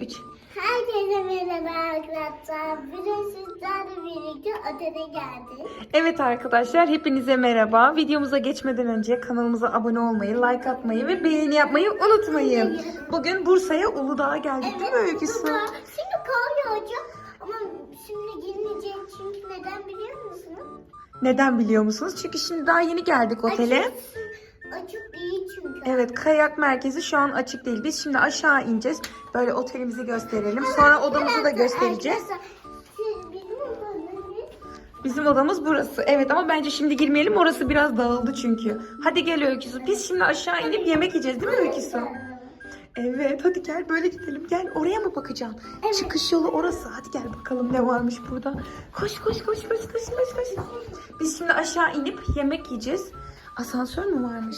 3. Herkese merhaba arkadaşlar. Bugün sizlerle birlikte otele geldik. Evet arkadaşlar hepinize merhaba. Videomuza geçmeden önce kanalımıza abone olmayı, like atmayı ve beğeni yapmayı unutmayın. Bugün Bursa'ya Uludağ'a geldik değil mi Öyküsü? Burada şimdi kar yağacak ama şimdi girmeyecek çünkü neden biliyor musunuz? Neden biliyor musunuz? Çünkü şimdi daha yeni geldik otele. Açık, açık. Evet kayak merkezi şu an açık değil. Biz şimdi aşağı ineceğiz. Böyle otelimizi gösterelim. Sonra odamızı da göstereceğiz. Bizim odamız burası. Evet ama bence şimdi girmeyelim. Orası biraz dağıldı çünkü. Hadi gel Öyküsü. Biz şimdi aşağı inip yemek yiyeceğiz değil mi Öyküsü? Evet hadi gel böyle gidelim. Gel oraya mı bakacaksın? Evet. Çıkış yolu orası. Hadi gel bakalım ne varmış burada. Koş koş koş koş koş koş koş. Biz şimdi aşağı inip yemek yiyeceğiz. Asansör mü varmış?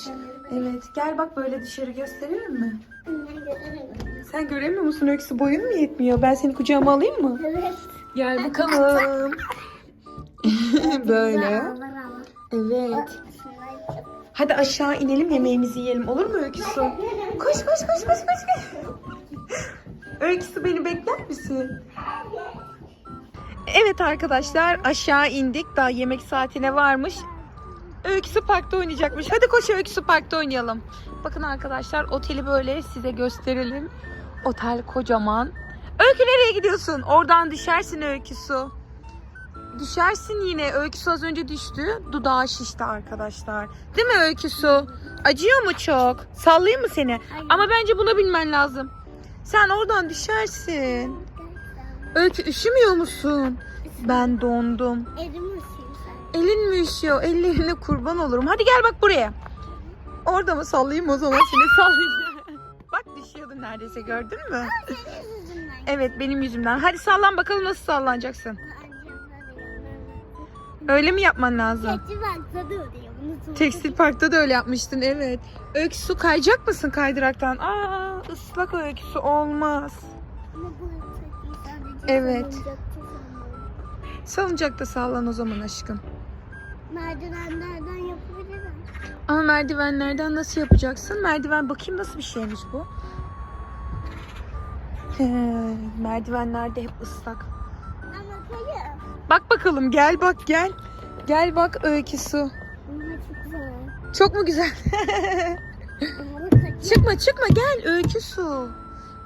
Evet gel bak böyle dışarı gösterelim mi? Sen göremiyor musun Öyküsü boyun mu yetmiyor? Ben seni kucağıma alayım mı? Evet. Gel bakalım. böyle. Evet. Hadi aşağı inelim yemeğimizi yiyelim olur mu Öyküsü? Koş koş koş koş koş. koş. Öyküsü beni bekler misin? Evet arkadaşlar aşağı indik. Daha yemek saatine varmış. Öyküsü parkta oynayacakmış. Hadi koş Öyküsü parkta oynayalım. Bakın arkadaşlar oteli böyle size gösterelim. Otel kocaman. Öykü nereye gidiyorsun? Oradan düşersin Öyküsü. Düşersin yine. Öyküsü az önce düştü. Dudağı şişti arkadaşlar. Değil mi Öyküsü? Acıyor mu çok? Sallayayım mı seni? Ama bence bunu bilmen lazım. Sen oradan düşersin. Öykü üşümüyor musun? Ben dondum. Elim. Elin mi üşüyor? Ellerine kurban olurum. Hadi gel bak buraya. Orada mı sallayayım o zaman seni sallayayım. bak düşüyordun neredeyse gördün mü? Evet benim yüzümden. Hadi sallan bakalım nasıl sallanacaksın. Öyle mi yapman lazım? Tekstil parkta da öyle yapmıştın evet. Öykü su kayacak mısın kaydıraktan? Aa ıslak öykü su olmaz. Evet. Salıncakta sallan o zaman aşkım. Merdivenlerden yapabilirim. Ama merdivenlerden nasıl yapacaksın? Merdiven bakayım nasıl bir şeymiş bu? Merdivenlerde hep ıslak. Ama kayı. Bak bakalım gel bak gel. Gel bak öykü su. Çok güzel. Çok mu güzel? Çıkma çıkma gel öykü su.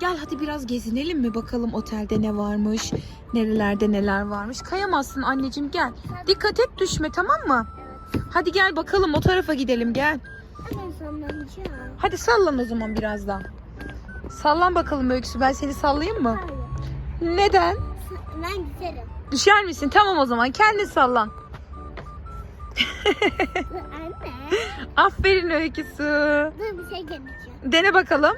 Gel hadi biraz gezinelim mi bakalım otelde ne varmış, nerelerde neler varmış. Kayamazsın anneciğim gel. Dikkat et düşme tamam mı? Hadi gel bakalım o tarafa gidelim gel. Hemen sallanacağım. Hadi sallan o zaman biraz daha. Sallan bakalım Öyküsü ben seni sallayayım mı? Hayır. Neden? Ben giderim. Düşer misin? Tamam o zaman kendin sallan. Anne. Aferin Öyküsü. Dur bir şey geleceğim. Dene bakalım.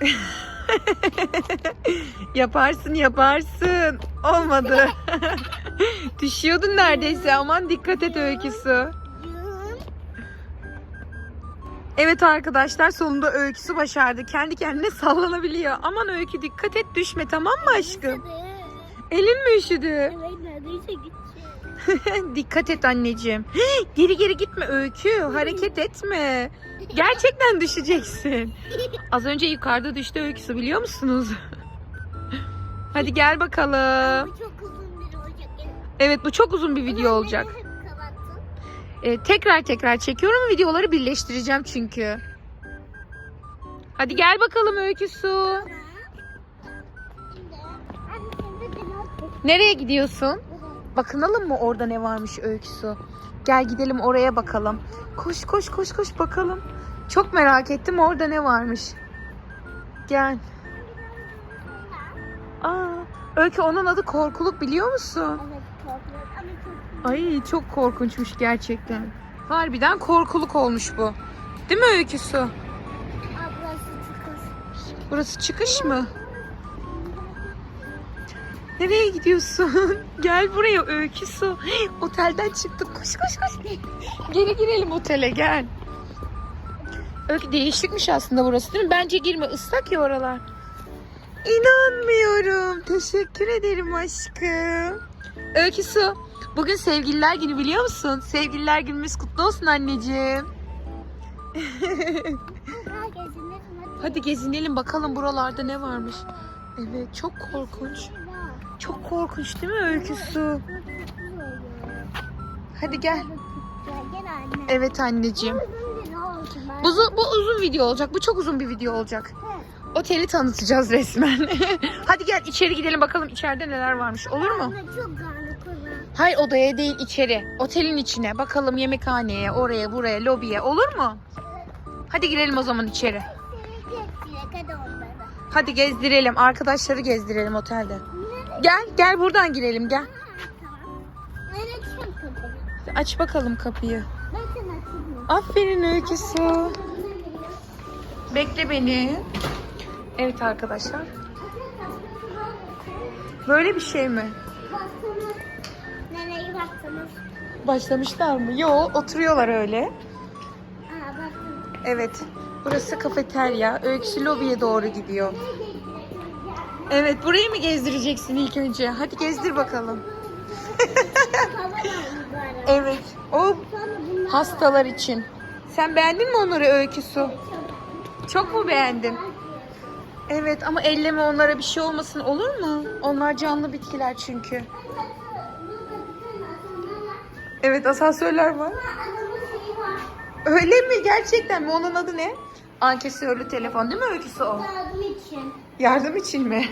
yaparsın yaparsın. Olmadı. Düşüyordun neredeyse aman dikkat et Öyküsü. Evet arkadaşlar sonunda Öyküsü başardı. Kendi kendine sallanabiliyor. Aman Öykü dikkat et düşme tamam mı aşkım? Elin mi üşüdü? Evet neredeyse gideceğim. Dikkat et anneciğim. Geri geri gitme Öykü. Hareket etme. Gerçekten düşeceksin. Az önce yukarıda düştü Öyküsü biliyor musunuz? Hadi gel bakalım. Bu çok uzun bir olacak. Evet bu çok uzun bir video olacak. Ee, tekrar tekrar çekiyorum videoları birleştireceğim çünkü. Hadi gel bakalım Öyküsü. Nereye gidiyorsun? Bakınalım mı orada ne varmış Öyküsü? Gel gidelim oraya bakalım. Koş koş koş koş bakalım. Çok merak ettim orada ne varmış. Gel. Aa, Öykü onun adı korkuluk biliyor musun? Ay çok korkunçmuş gerçekten. Harbiden korkuluk olmuş bu. Değil mi Öyküsü? Burası çıkış mı? Nereye gidiyorsun? Gel buraya Öyküsü. Otelden çıktık. Koş koş koş. Geri girelim otele gel. Öykü değişikmiş aslında burası değil mi? Bence girme ıslak ya oralar. İnanmıyorum. Teşekkür ederim aşkım. Öyküsü bugün sevgililer günü biliyor musun? Sevgililer günümüz kutlu olsun anneciğim. Hadi gezinelim bakalım buralarda ne varmış. Evet çok korkunç. Çok korkunç değil mi öyküsü? Hadi gel. Evet anneciğim. Bu, bu uzun video olacak. Bu çok uzun bir video olacak. Oteli tanıtacağız resmen. Hadi gel içeri gidelim bakalım içeride neler varmış. Olur mu? Hayır odaya değil içeri. Otelin içine. Bakalım yemekhaneye, oraya, buraya, lobiye. Olur mu? Hadi girelim o zaman içeri. Hadi gezdirelim. Arkadaşları gezdirelim otelde. Gel, gel buradan girelim gel. Tamam. Ben açayım kapıyı. Aç bakalım kapıyı. Açayım. Aferin öyküsü. Bekle beni. Evet arkadaşlar. Böyle bir şey mi? Baktınız. Nereye? Başlamışlar mı? Yo, oturuyorlar öyle. Aa. Evet. Burası kafeterya. Öyküsü lobiye doğru gidiyor. Evet, burayı mı gezdireceksin ilk önce? Hadi gezdir bakalım. Evet. O hastalar için. Sen beğendin mi onları öyküsü? Çok mu beğendin? Evet ama elleme onlara bir şey olmasın olur mu? Onlar canlı bitkiler çünkü. Evet asansörler var. Öyle mi? Gerçekten mi? Onun adı ne? Ankesörlü telefon değil mi öyküsü o? Yardım için. Yardım için mi?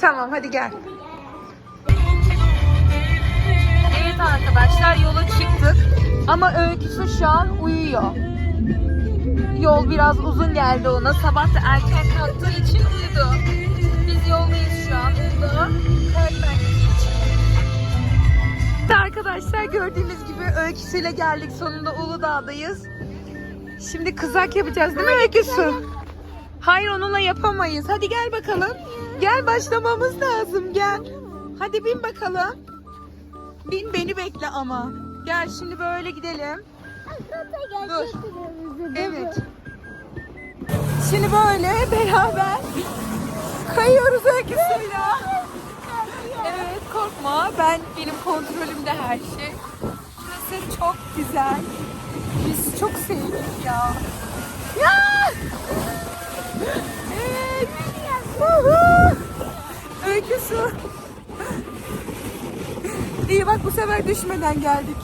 Tamam hadi gel. Evet arkadaşlar yola çıktık. Ama öyküsü şu an uyuyor. Yol biraz uzun geldi ona. Sabah da erken kalktığı için uyudu. Biz yoldayız şu an. Evet Arkadaşlar gördüğünüz gibi öyküsüyle geldik. Sonunda Uludağ'dayız. Şimdi kızak yapacağız değil mi öyküsü? Hayır onunla yapamayız. Hadi gel bakalım. Gel başlamamız lazım gel. Hadi bin bakalım. Bin beni bekle ama. Gel şimdi böyle gidelim. Dur. Evet. Şimdi böyle beraber kayıyoruz öyküsüyle. Evet korkma. Ben benim kontrolümde her şey. Burası çok güzel. Biz çok sevdik ya. Ya! Evet. Uhu! Öyküsü. İyi bak bu sefer düşmeden geldik.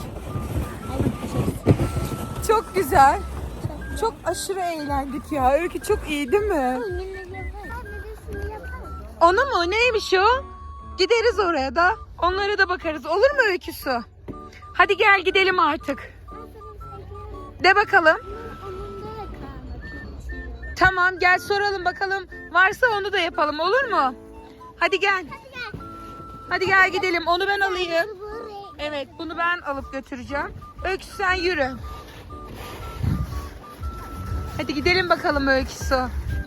Çok güzel. Çok aşırı eğlendik ya. Öykü çok iyi değil mi? Ona mı? Neymiş o? Gideriz oraya da. Onlara da bakarız. Olur mu öyküsü? Hadi gel gidelim artık. De bakalım. Tamam gel soralım bakalım. Varsa onu da yapalım olur mu? Hadi gel. Hadi gel gidelim. Onu ben alayım. Evet bunu ben alıp götüreceğim. Öyküsü sen yürü. Hadi gidelim bakalım Öyküsü.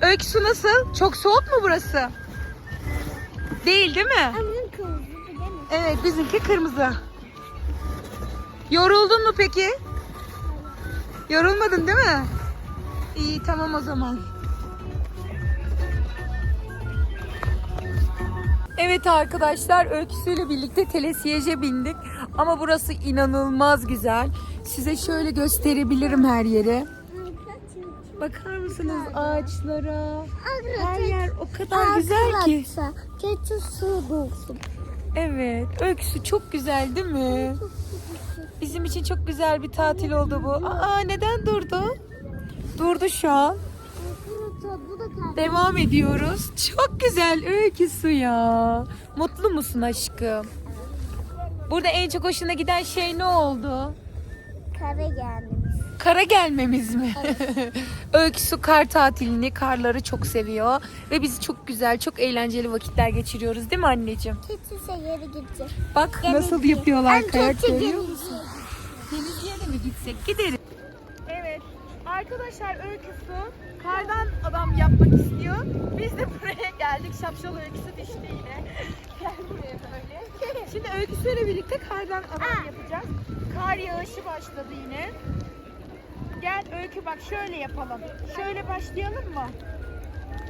Öyküsü nasıl? Çok soğuk mu burası? Değil değil mi? Evet bizimki kırmızı. Yoruldun mu peki? Yorulmadın değil mi? İyi tamam o zaman. Evet arkadaşlar öyküsüyle birlikte telesiyeje bindik. Ama burası inanılmaz güzel. Size şöyle gösterebilirim her yeri. Bakar mısınız ağaçlara? Her yer o kadar güzel ki. Evet, öyküsü çok güzel değil mi? Bizim için çok güzel bir tatil oldu bu. Aa neden durdu? Durdu şu an. Devam ediyoruz. Çok güzel öyküsü ya. Mutlu musun aşkım? Burada en çok hoşuna giden şey ne oldu? Kare geldi. Kara gelmemiz mi? Öyküsü kar tatilini, karları çok seviyor. Ve biz çok güzel, çok eğlenceli vakitler geçiriyoruz değil mi anneciğim? Keçi seyiri gidecek. Bak nasıl yapıyorlar kayak görüyor musun? Denizli'ye de mi gitsek? Gideriz. Evet. Arkadaşlar öyküsü kardan adam yapmak istiyor. Biz de buraya geldik. Şapşal öyküsü düştü yine. Gel buraya böyle. Şimdi öyküsüyle birlikte kardan adam yapacağız. Kar yağışı başladı yine. Gel öykü bak şöyle yapalım. Şöyle başlayalım mı?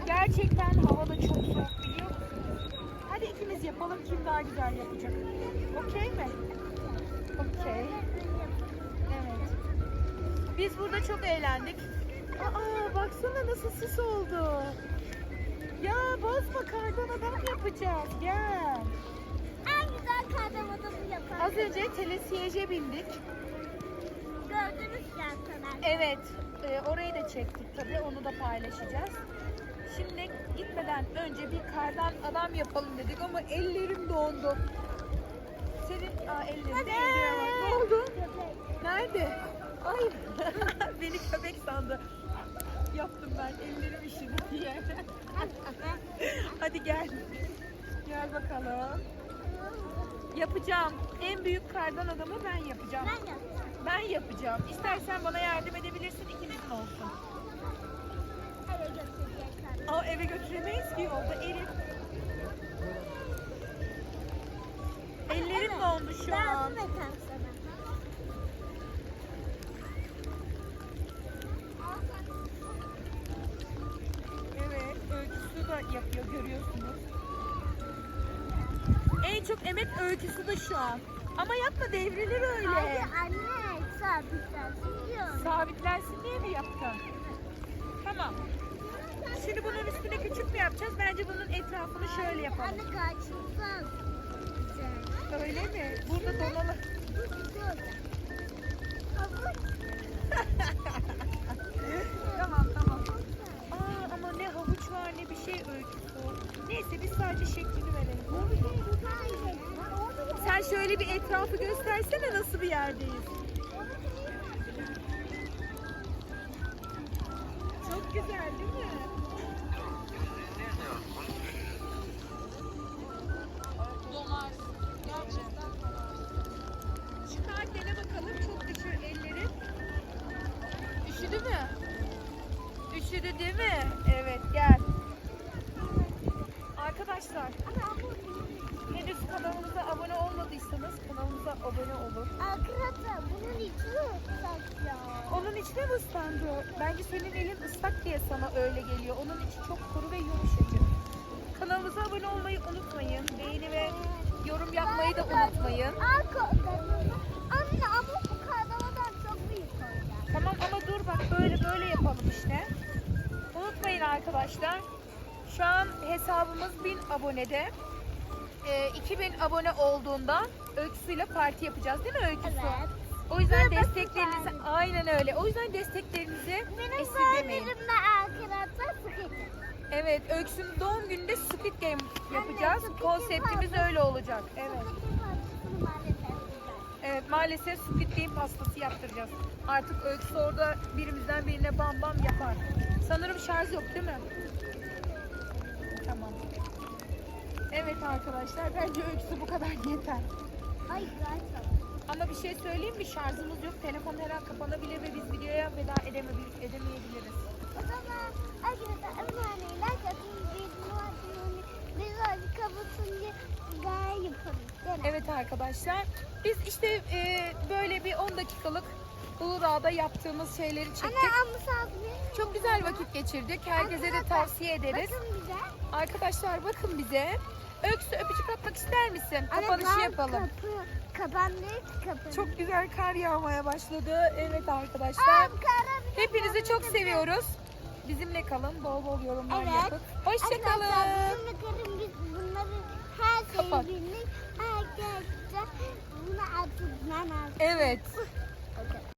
Gerçekten hava da çok soğuk biliyor musunuz? Hadi ikimiz yapalım kim daha güzel yapacak. Okey mi? Okey. Evet. Biz burada çok eğlendik. Aa baksana nasıl sis oldu. Ya bozma kardan adam yapacağız. Gel. En güzel kardan adamı yapar. Az önce telesiyeje bindik. Gördünüz kadar. Evet, e, orayı da çektik tabii. Onu da paylaşacağız. Şimdi gitmeden önce bir kardan adam yapalım dedik ama ellerim dondu. Senin aa, ellerin Ne oldu? Nerede? Ay, beni köpek sandı. Yaptım ben, ellerim işini diye. Hadi gel. Gel bakalım. Yapacağım. En büyük kardan adamı ben yapacağım. Ben yapacağım. Ben yapacağım. İstersen bana yardım edebilirsin. ikinizin olsun. Eve götüreceğiz kardan. Aa eve götüremeyiz ki yolda Elif. Ellerim dondu şu Ben an. sana. Evet, öyküsü de yapıyor görüyorsunuz. En çok emek öyküsü de şu an. Ama yapma devrilir öyle. Hayır anne sabitlensin diyorum. Sabitlensin diye mi yaptın? Tamam. Şimdi bunun üstüne küçük mü yapacağız? Bence bunun etrafını şöyle yapalım. Anne kaçırsan. Öyle mi? Burada donalı. Bu güzel olacak. Havuç. tamam tamam. Aa ama ne havuç var ne bir şey öyküsü. Neyse biz sadece şeklini verelim. Sen şöyle bir etrafı göstersene nasıl bir yerdeyiz. Güzel değil mi? İçine mi ıslandı? Bence senin elin ıslak diye sana öyle geliyor. Onun içi çok kuru ve yumuşacık. Kanalımıza abone olmayı unutmayın. Beğeni ve yorum yapmayı da unutmayın. Anne ama bu kardan çok büyük. Tamam ama dur bak böyle böyle yapalım işte. Unutmayın arkadaşlar. Şu an hesabımız 1000 abonede. Ee, 2000 abone olduğunda Öyküsü'yle parti yapacağız değil mi Öyküsü? Evet. O yüzden bakın desteklerinizi aynen öyle. O yüzden desteklerinizi Benim esirgemeyin. böyle arkadaşlar sıkıntı. Evet, Öyküsü'nün doğum gününde Squid Game yapacağız. Game Konseptimiz pasta. öyle olacak. Evet. Evet, maalesef Squid Game pastası yaptıracağız. Artık Öyküsü orada birimizden birine bam bam yapar. Sanırım şarj yok değil mi? Tamam. Evet arkadaşlar, bence Öyküsü bu kadar yeter. Ay güzel çok. Ama bir şey söyleyeyim mi? Şarjımız yok. Telefon her an kapanabilir ve biz videoya veda edemeyebil- edemeyebiliriz. O zaman arkadaşlar like atın. Bir öyle kapatınca daha yapalım. Değil mi? Evet arkadaşlar. Biz işte e, böyle bir 10 dakikalık Uludağ'da yaptığımız şeyleri çektik. Saat Çok güzel vakit geçirdik. Herkese de tavsiye ederiz. Bakın bize. Arkadaşlar bakın bize. Öksü öpücük atmak ister misin? Anne, Kapanışı ben yapalım. Kapı, kapandı kapı. Çok güzel kar yağmaya başladı. Evet arkadaşlar. Aa, Hepinizi çok kapandı. seviyoruz. Bizimle kalın. Bol bol yorumlar Evet. yapın. Hoşçakalın. Arkadaşlar biz bunları her şeyi bildik. Herkese bunu atın. Ben Evet.